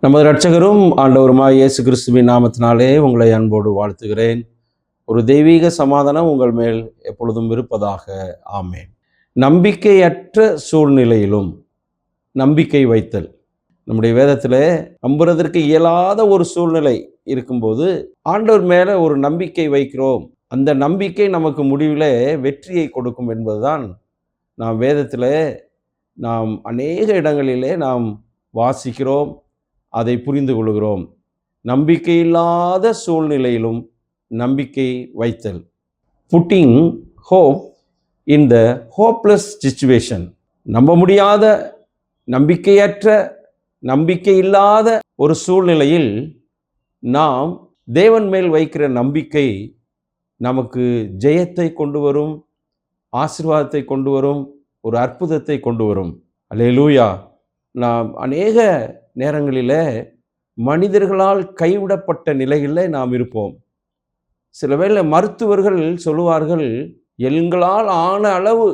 நமது இரட்சகரும் ஆண்டவருமாய் இயேசு கிறிஸ்துவின் நாமத்தினாலே உங்களை அன்போடு வாழ்த்துகிறேன். ஒரு தெய்வீக சமாதானம் உங்கள் மேல் எப்பொழுதும் இருப்பதாக. ஆமேன். நம்பிக்கையற்ற சூழ்நிலையிலும் நம்பிக்கை வைத்தல். நம்முடைய வேதத்தில் நம்புறதற்கு இயலாத ஒரு சூழ்நிலை இருக்கும்போது ஆண்டவர் மேலே ஒரு நம்பிக்கை வைக்கிறோம். அந்த நம்பிக்கை நமக்கு முடிவில் வெற்றியை கொடுக்கும் என்பதுதான் நாம் வேதத்தில் நாம் அநேக இடங்களிலே நாம் வாசிக்கிறோம். அதை புரிந்து கொள்கிறோம். நம்பிக்கையில்லாத சூழ்நிலையிலும் நம்பிக்கை வைத்தல். Putting hope in the hopeless situation நம்ப முடியாத நம்பிக்கையற்ற நம்பிக்கை இல்லாத ஒரு சூழ்நிலையில் நாம் தேவன் மேல் வைக்கிற நம்பிக்கை நமக்கு ஜெயத்தை கொண்டு வரும் ஆசீர்வாதத்தை கொண்டு வரும் ஒரு அற்புதத்தை கொண்டு வரும். அல்லேலூயா நாம் அநேக நேரங்களில் மனிதர்களால் கைவிடப்பட்ட நிலையில் நாம் இருப்போம். சில வேளை மருத்துவர்கள் சொல்லுவார்கள் எங்களால் ஆன அளவு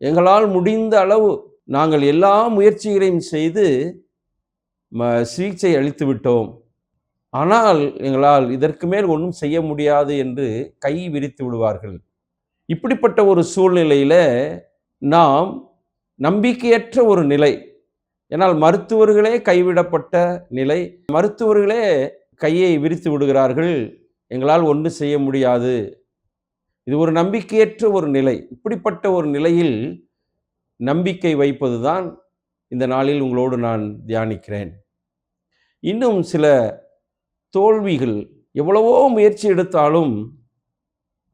எங்களால் முடிந்த அளவு நாங்கள் எல்லா முயற்சிகளையும் செய்து ம சிகிச்சை அளித்து விட்டோம். ஆனால் எங்களால் இதற்கு மேல் ஒன்றும் செய்ய முடியாது என்று கை விரித்து விடுவார்கள். இப்படிப்பட்ட ஒரு சூழ்நிலையில் நாம் நம்பிக்கையற்ற ஒரு நிலை ஏன்னால் மருத்துவர்களே கைவிடப்பட்ட நிலை. மருத்துவர்களே கையை விரித்து விடுகிறார்கள். எங்களால் ஒன்றும் செய்ய முடியாது. இது ஒரு நம்பிக்கையற்ற ஒரு நிலை. இப்படிப்பட்ட ஒரு நிலையில் நம்பிக்கை வைப்பது தான் இந்த நாளில் உங்களோடு நான் தியானிக்கிறேன். இன்னும் சில தோல்விகள் எவ்வளவோ முயற்சி எடுத்தாலும்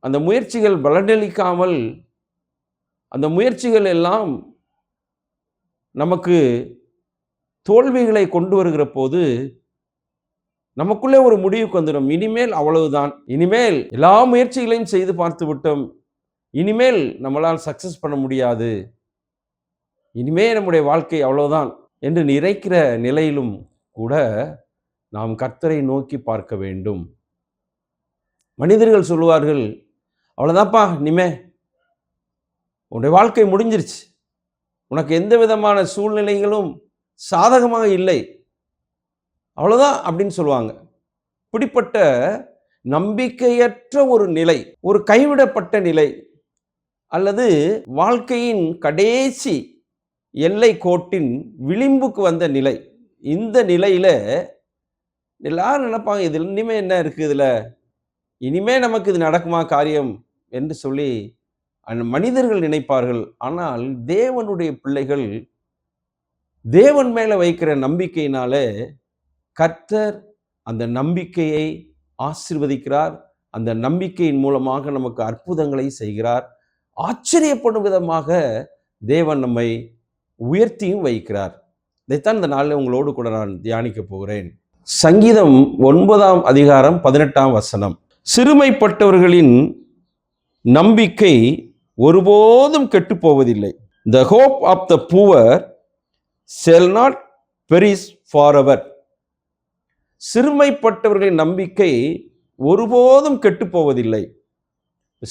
அந்த முயற்சிகள் பலனளிக்காமல் அந்த முயற்சிகள் எல்லாம் நமக்கு தோல்விகளை கொண்டு வருகிற போது நமக்குள்ளே ஒரு முடிவுக்கு வந்துடும். இனிமேல் அவ்வளவுதான். இனிமேல் எல்லா முயற்சிகளையும் செய்து பார்த்து விட்டோம். இனிமேல் நம்மளால் சக்சஸ் பண்ண முடியாது. இனிமே நம்முடைய வாழ்க்கை அவ்வளவுதான் என்று நிறைக்கிற நிலையிலும் கூட நாம் கர்த்தரை நோக்கி பார்க்க வேண்டும். மனிதர்கள் சொல்லுவார்கள் அவ்வளோதான்ப்பா இனிமே உன்னுடைய வாழ்க்கை முடிஞ்சிருச்சு. உனக்கு எந்த விதமான சூழ்நிலைகளும் சாதகமாக இல்லை. அவ்வளோதான் அப்படின்னு சொல்லுவாங்க. இப்படிப்பட்ட நம்பிக்கையற்ற ஒரு நிலை ஒரு கைவிடப்பட்ட நிலை அல்லது வாழ்க்கையின் கடைசி எல்லை கோட்டின் விளிம்புக்கு வந்த நிலை இந்த நிலையில் எல்லாரும் நினைப்பாங்க இதில் இனிமே என்ன இருக்குது இதில்? இனிமே நமக்கு இது நடக்குமா காரியம்? என்று சொல்லி அந்த மனிதர்கள் நினைப்பார்கள். ஆனால் தேவனுடைய பிள்ளைகள் தேவன் மேலே வைக்கிற நம்பிக்கையினால கர்த்தர் அந்த நம்பிக்கையை ஆசிர்வதிக்கிறார். அந்த நம்பிக்கையின் மூலமாக நமக்கு அற்புதங்களை செய்கிறார். ஆச்சரியப்படும் விதமாக தேவன் நம்மை உயர்த்தியும் வைக்கிறார். இதைத்தான் இந்த நாளில் உங்களோடு கூட நான் தியானிக்க போகிறேன். சங்கீதம் ஒன்பதாம் அதிகாரம் பதினெட்டாம் வசனம். சிறுமைப்பட்டவர்களின் நம்பிக்கை ஒருபோதும் கெட்டு போவதில்லை. The hope of the poor shall not perish forever சிறுமைப்பட்டவர்களின் நம்பிக்கை ஒருபோதும் கெட்டுப்போவதில்லை.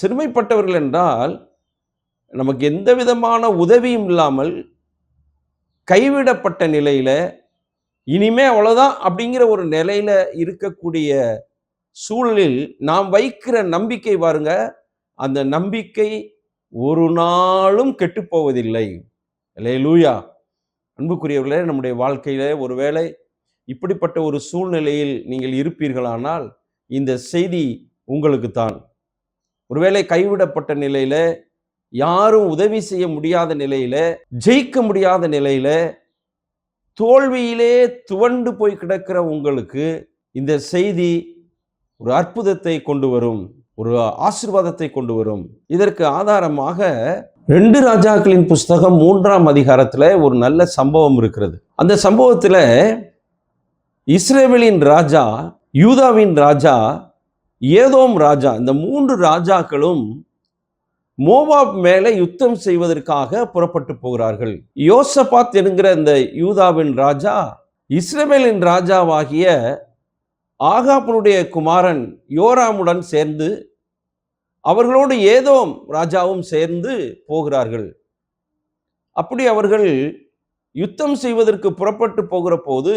சிறுமைப்பட்டவர்கள் என்றால் நமக்கு எந்த விதமான உதவியும் இல்லாமல் கைவிடப்பட்ட நிலையில் இனிமே அவ்வளோதான் அப்படிங்கிற ஒரு நிலையில் இருக்கக்கூடிய சூழலில் நாம் வைக்கிற நம்பிக்கை பாருங்க அந்த நம்பிக்கை ஒரு நாளும் கெட்டுப்போவதில்லை. இல்லை லூயா அன்புக்குரியவர்களே நம்முடைய வாழ்க்கையில ஒருவேளை இப்படிப்பட்ட ஒரு சூழ்நிலையில் நீங்கள் இருப்பீர்களானால் இந்த செய்தி உங்களுக்கு தான். ஒருவேளை கைவிடப்பட்ட நிலையில யாரும் உதவி செய்ய முடியாத நிலையில ஜெயிக்க முடியாத நிலையில தோல்வியிலே துவண்டு போய் கிடக்கிற உங்களுக்கு இந்த செய்தி ஒரு அற்புதத்தை கொண்டு வரும் ஒரு ஆசிர்வாதத்தை கொண்டு வரும். இதற்கு ஆதாரமாக ரெண்டு ராஜாக்களின் புஸ்தகம் மூன்றாம் அதிகாரத்தில் ஒரு நல்ல சம்பவம் இருக்கிறது. அந்த சம்பவத்தில் இஸ்ரேவேலின் ராஜா யூதாவின் ராஜா ஏதோம் ராஜா இந்த மூன்று ராஜாக்களும் மோவாப் மேலே யுத்தம் செய்வதற்காக புறப்பட்டு போகிறார்கள். யோசபாத் என்கிற இந்த யூதாவின் ராஜா இஸ்ரேவேலின் ராஜாவாகிய ஆகாப்பனுடைய குமாரன் யோராமுடன் சேர்ந்து அவர்களோடு ஏதோம் ராஜாவும் சேர்ந்து போகிறார்கள். அப்படி அவர்கள் யுத்தம் செய்வதற்கு புறப்பட்டு போகிற போது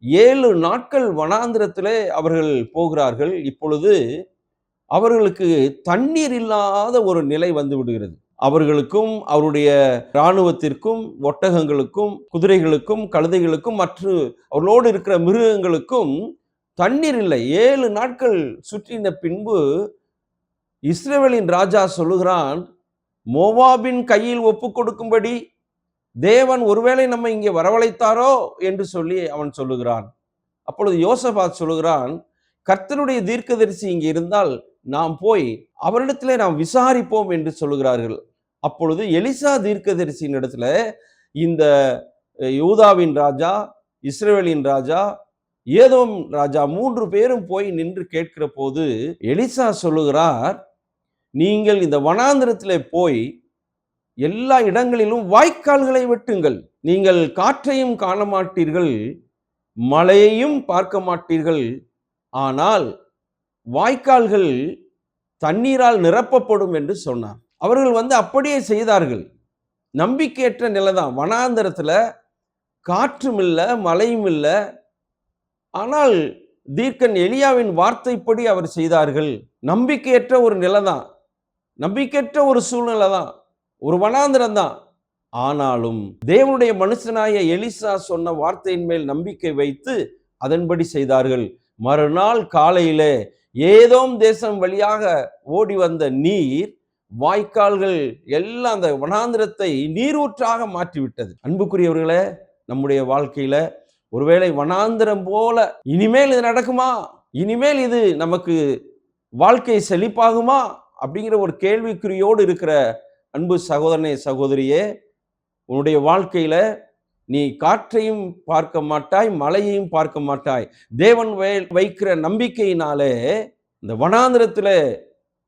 ஏழு நாட்கள் வனாந்திரத்திலே அவர்கள் போகிறார்கள். இப்பொழுது அவர்களுக்கு தண்ணீர் இல்லாத ஒரு நிலை வந்து விடுகிறது. அவர்களுக்கும் அவருடைய இராணுவத்திற்கும் ஒட்டகங்களுக்கும் குதிரைகளுக்கும் கழுதைகளுக்கும் மற்ற அவர்களோடு இருக்கிற மிருகங்களுக்கும் தண்ணீர் இல்லை. ஏழு நாட்கள் சுற்றின பின்பு இஸ்ரேவேலின் ராஜா சொல்லுகிறான் மோவாபின் கையில் ஒப்பு கொடுக்கும்படி தேவன் ஒருவேளை நம்ம இங்கே வரவழைத்தாரோ என்று சொல்லி அவன் சொல்லுகிறான். அப்பொழுது யோசபாத் சொல்லுகிறான் கர்த்தனுடைய தீர்க்கதரிசி இங்கே இருந்தால் நாம் போய் அவரிடத்திலே நாம் விசாரிப்போம் என்று சொல்லுகிறார்கள். அப்பொழுது எலிசா தீர்க்கதரிசியின் இடத்துல இந்த யூதாவின் ராஜா இஸ்ரேவேலின் ராஜா ஏதோ ராஜா மூன்று பேரும் போய் நின்று கேட்கிற போது எலிசா சொல்லுகிறார் நீங்கள் இந்த வனாந்திரத்தில் போய் எல்லா இடங்களிலும் வாய்க்கால்களை வெட்டுங்கள். நீங்கள் காற்றையும் காண மாட்டீர்கள் மழையையும் பார்க்க மாட்டீர்கள் ஆனால் வாய்க்கால்கள் தண்ணீரால் நிரப்பப்படும் என்று சொன்னார். அவர்கள் வந்து அப்படியே செய்தார்கள். நம்பிக்கையற்ற நிலைதான். வனாந்தரத்தில் காற்றும் இல்லை மழையும் இல்லை. ஆனால் தீர்க்கன் எலியாவின் வார்த்தைப்படி அவர் செய்தார்கள். நம்பிக்கையற்ற ஒரு நிலைதான். நம்பிக்கையற்ற ஒரு சூழ்நிலை தான். ஒரு வனாந்திரம் தான். ஆனாலும் தேவனுடைய மனுஷனாய எலிசா சொன்ன வார்த்தையின் மேல் நம்பிக்கை வைத்து அதன்படி செய்தார்கள். மறுநாள் காலையிலே ஏதோம் தேசம் வழியாக ஓடி வந்த நீர் வாய்க்கால்கள் எல்லாம் அந்த வனாந்திரத்தை நீரூற்றாக மாற்றிவிட்டது. அன்புக்குரியவர்களே நம்முடைய வாழ்க்கையில ஒருவேளை வனாந்திரம் போல இனிமேல் இது நடக்குமா? இனிமேல் இது நமக்கு வாழ்க்கை செழிப்பாகுமா? அப்படிங்கிற ஒரு கேள்விக்குறியோடு இருக்கிற அன்பு சகோதரனே சகோதரியே உன்னுடைய வாழ்க்கையில நீ காற்றையும் பார்க்க மாட்டாய் மழையையும் பார்க்க மாட்டாய். தேவன் வை- வைக்கிற நம்பிக்கையினாலே இந்த வனாந்திரத்தில்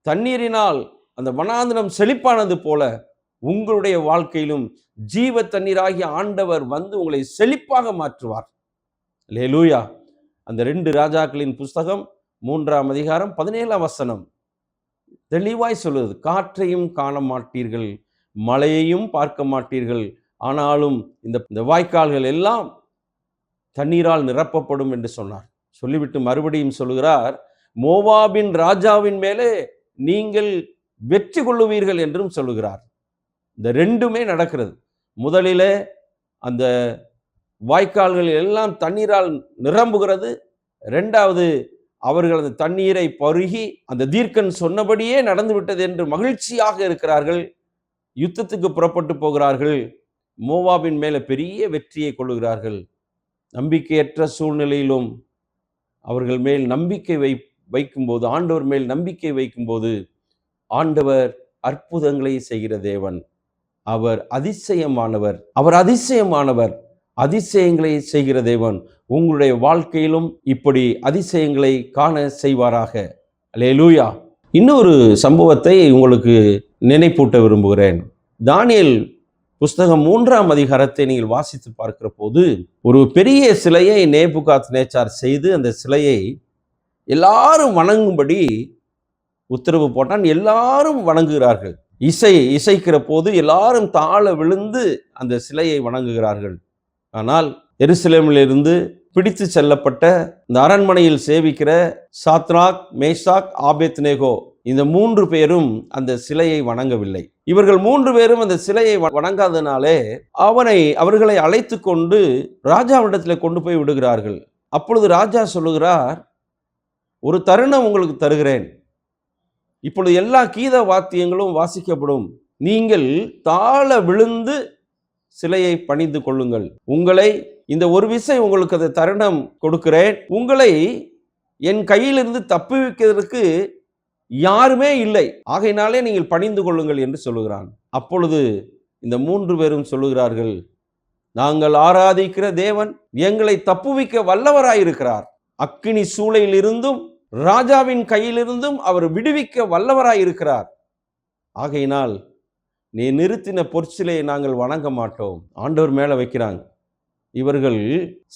தண்ணீரினால் அந்த வனாந்திரம் செழிப்பானது போல உங்களுடைய வாழ்க்கையிலும் ஜீவ தண்ணீராகிய ஆண்டவர் வந்து உங்களை செழிப்பாக மாற்றுவார். லேலூயா அந்த ரெண்டு ராஜாக்களின் புஸ்தகம் மூன்றாம் அதிகாரம் பதினேழாம் வசனம். தெளிவாய் சொல்லுது காற்றையும் காண மாட்டீர்கள் மழையையும் பார்க்க மாட்டீர்கள். ஆனாலும் இந்த இந்த வாய்க்கால்கள் எல்லாம் தண்ணீரால் நிரப்பப்படும் என்று சொன்னார். சொல்லிவிட்டு மறுபடியும் சொல்லுகிறார் மோவாபின் ராஜாவின் மேலே நீங்கள் வெற்றி கொள்ளுவீர்கள் என்றும் சொல்லுகிறார். இந்த ரெண்டுமே நடக்கிறது. முதலிலே அந்த வாய்க்கால்கள் எல்லாம் தண்ணீரால் நிரம்புகிறது. ரெண்டாவது அவர்கள் அந்த தண்ணீரை பருகி அந்த தீர்க்கன் சொன்னபடியே நடந்து விட்டது என்று மகிழ்ச்சியாக இருக்கிறார்கள். யுத்தத்துக்கு புறப்பட்டு போகிறார்கள். மோவாபின் மேலே பெரிய வெற்றியை கொள்ளுகிறார்கள். நம்பிக்கையற்ற சூழ்நிலையிலும் அவர்கள் மேல் நம்பிக்கை வை வைக்கும்போது ஆண்டவர் மேல் நம்பிக்கை வைக்கும்போது ஆண்டவர் அற்புதங்களை செய்கிற தேவன். அவர் அதிசயமானவர். அவர் அதிசயமானவர். அதிசயங்களை செய்கிற தேவன். உங்களுடைய வாழ்க்கையிலும் இப்படி அதிசயங்களை காண செய்வாராக. அல்லேலூயா. இன்னொரு சம்பவத்தை உங்களுக்கு நினைப்பூட்ட விரும்புகிறேன். தானியல் புஸ்தகம் மூன்றாம் அதிகாரத்தை நீங்கள் வாசித்து பார்க்கிற போது ஒரு பெரிய சிலையை நேபுகாத் நேச்சார் செய்து அந்த சிலையை எல்லாரும் வணங்கும்படி உத்தரவு போட்டான். எல்லாரும் வணங்குகிறார்கள். இசை இசைக்கிற போது எல்லாரும் தாழ விழுந்து அந்த சிலையை வணங்குகிறார்கள். ஆனால் எருசலேமிலிருந்து பிடித்து செல்லப்பட்ட இந்த அரண்மனையில் சேவிக்கிற சாத்ராக் மேஷாக் ஆபேத்னேகோ இந்த மூன்று பேரும் அந்த சிலையை வணங்கவில்லை. இவர்கள் மூன்று பேரும் அந்த சிலையை வ- வணங்காதனாலே அவனை அவர்களை அழைத்து கொண்டு ராஜாவிடத்தில் கொண்டு போய் விடுகிறார்கள். அப்பொழுது ராஜா சொல்லுகிறார் ஒரு தருணம் உங்களுக்கு தருகிறேன். இப்பொழுது எல்லா கீத வாத்தியங்களும் வாசிக்கப்படும். நீங்கள் தாழ விழுந்து சிலையை பணிந்து கொள்ளுங்கள். உங்களை இந்த ஒரு விசை உங்களுக்கு அது தருணம் கொடுக்கிறேன். உங்களை என் கையிலிருந்து தப்புவிக்கிறதுக்கு யாருமே இல்லை. ஆகையினாலே நீங்கள் பணிந்து கொள்ளுங்கள் என்று சொல்லுகிறான். அப்பொழுது இந்த மூன்று பேரும் சொல்லுகிறார்கள் நாங்கள் ஆராதிக்கிற தேவன் எங்களை தப்புவிக்க வல்லவராயிருக்கிறார். அக்கினி சூளையிலிருந்தும் ராஜாவின் கையிலிருந்தும் அவர் விடுவிக்க வல்லவராயிருக்கிறார். ஆகையினால் நீ நிறுத்தின பொற்சிலையை நாங்கள் வணங்க மாட்டோம். ஆண்டவர் மேலே வைக்கிறாங்க. இவர்கள்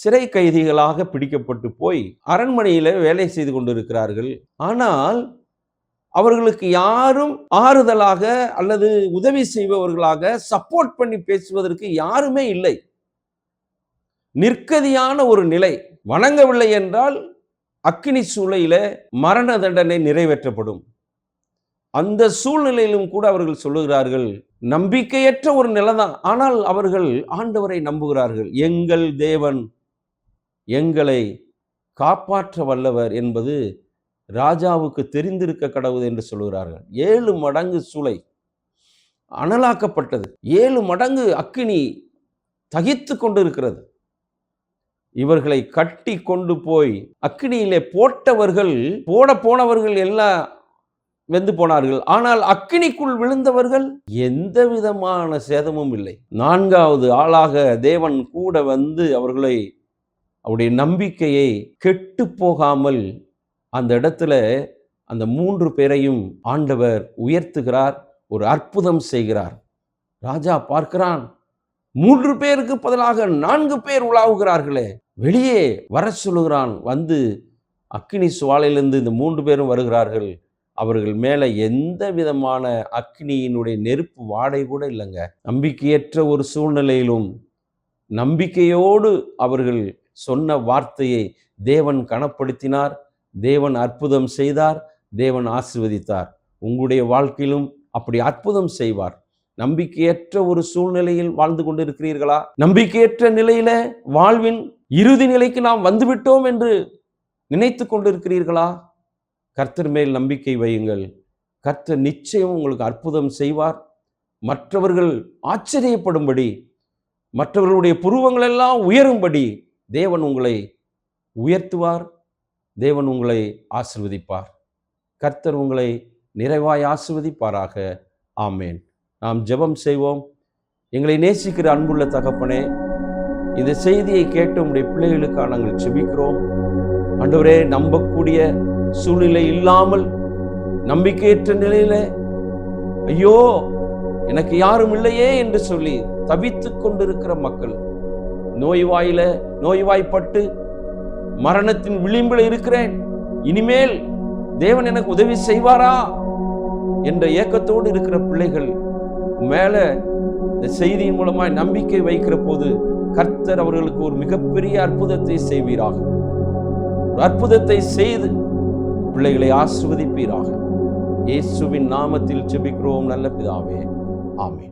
சிறை கைதிகளாக பிடிக்கப்பட்டு போய் அரண்மனையில் வேலை செய்து கொண்டிருக்கிறார்கள். ஆனால் அவர்களுக்கு யாரும் ஆறுதலாக அல்லது உதவி செய்பவர்களாக சப்போர்ட் பண்ணி பேசுவதற்கு யாருமே இல்லை. நிற்கதியான ஒரு நிலை வணங்கவில்லை என்றால் அக்கினி சூளையில மரண தண்டனை நிறைவேற்றப்படும். அந்த சூழ்நிலையிலும் கூட அவர்கள் சொல்லுகிறார்கள் நம்பிக்கையற்ற ஒரு நிலைதான். ஆனால் அவர்கள் ஆண்டவரை நம்புகிறார்கள். எங்கள் தேவன் எங்களை காப்பாற்ற வல்லவர் என்பது ராஜாவுக்கு தெரிந்திருக்க கடவுள் என்று சொல்லுகிறார்கள். ஏழு மடங்கு சூளை அனலாக்கப்பட்டது. ஏழு மடங்கு அக்கினி தகித்து கொண்டு இருக்கிறது இவர்களை கட்டி கொண்டு போய் அக்னியிலே போட்டவர்கள் போட போனவர்கள் எல்லாம் வெந்து போனார்கள். ஆனால் அக்கினிக்குள் விழுந்தவர்கள் எந்த விதமான சேதமும் இல்லை. நான்காவது ஆளாக தேவன் கூட வந்து அவர்களை அவருடைய நம்பிக்கையை கெட்டு போகாமல் அந்த இடத்துல அந்த மூன்று பேரையும் ஆண்டவர் உயர்த்துகிறார் ஒரு அற்புதம் செய்கிறார். ராஜா பார்க்கிறான் மூன்று பேருக்கு பதிலாக நான்கு பேர் உலாவுகிறார்களே. வெளியே வர சொல்லுகிறான் வந்து அக்கினி சுவாலையிலிருந்து இந்த மூன்று பேரும் வருகிறார்கள். அவர்கள் மேலே எந்த விதமான அக்னியினுடைய நெருப்பு வாடை கூட இல்லைங்க. நம்பிக்கையற்ற ஒரு சூழ்நிலையிலும் நம்பிக்கையோடு அவர்கள் சொன்ன வார்த்தையை தேவன் கனப்படுத்தினார் தேவன் அற்புதம் செய்தார் தேவன் ஆசிர்வதித்தார். உங்களுடைய வாழ்க்கையிலும் அப்படி அற்புதம் செய்வார். நம்பிக்கையற்ற ஒரு சூழ்நிலையில் வாழ்ந்து கொண்டிருக்கிறீர்களா? நம்பிக்கையற்ற நிலையில வாழ்வின் இறுதி நிலைக்கு நாம் வந்துவிட்டோம் என்று நினைத்து கொண்டிருக்கிறீர்களா? கர்த்தர் மேல் நம்பிக்கை வையுங்கள். கர்த்தர் நிச்சயம் உங்களுக்கு அற்புதம் செய்வார். மற்றவர்கள் ஆச்சரியப்படும்படி மற்றவர்களுடைய புருவங்கள் எல்லாம் உயரும்படி தேவன் உங்களை உயர்த்துவார். தேவன் உங்களை ஆசிர்வதிப்பார். கர்த்தர் உங்களை நிறைவாய் ஆசிர்வதிப்பாராக. ஆமேன். நாம் ஜெபம் செய்வோம். எங்களை நேசிக்கிற அன்புள்ள தகப்பனே இந்த செய்தியை கேட்டு உடைய பிள்ளைகளுக்காக நாங்கள் செபிக்கிறோம் அன்றுவரே நம்பக்கூடிய சூழ்நிலை இல்லாமல் நம்பிக்கையற்ற நிலையில ஐயோ எனக்கு யாரும் இல்லையே என்று சொல்லி தவித்து கொண்டிருக்கிற மக்கள் நோய்வாயில நோய்வாய்ப்பட்டு மரணத்தின் விளிம்பில் இருக்கிறேன். இனிமேல் தேவன் எனக்கு உதவி செய்வாரா? என்ற ஏக்கத்தோடு இருக்கிற பிள்ளைகள் மேல இந்த செய்தியின் மூலமாய் நம்பிக்கை வைக்கிற போது கர்த்தர் அவர்களுக்கு ஒரு மிகப்பெரிய அற்புதத்தை செய்வீராக. ஒரு அற்புதத்தை செய்து பிள்ளைகளை ஆசிர்வதிப்பீராக. இயேசுவின் நாமத்தில் செபிக்கிறோம் நல்ல பிதாவே. ஆமே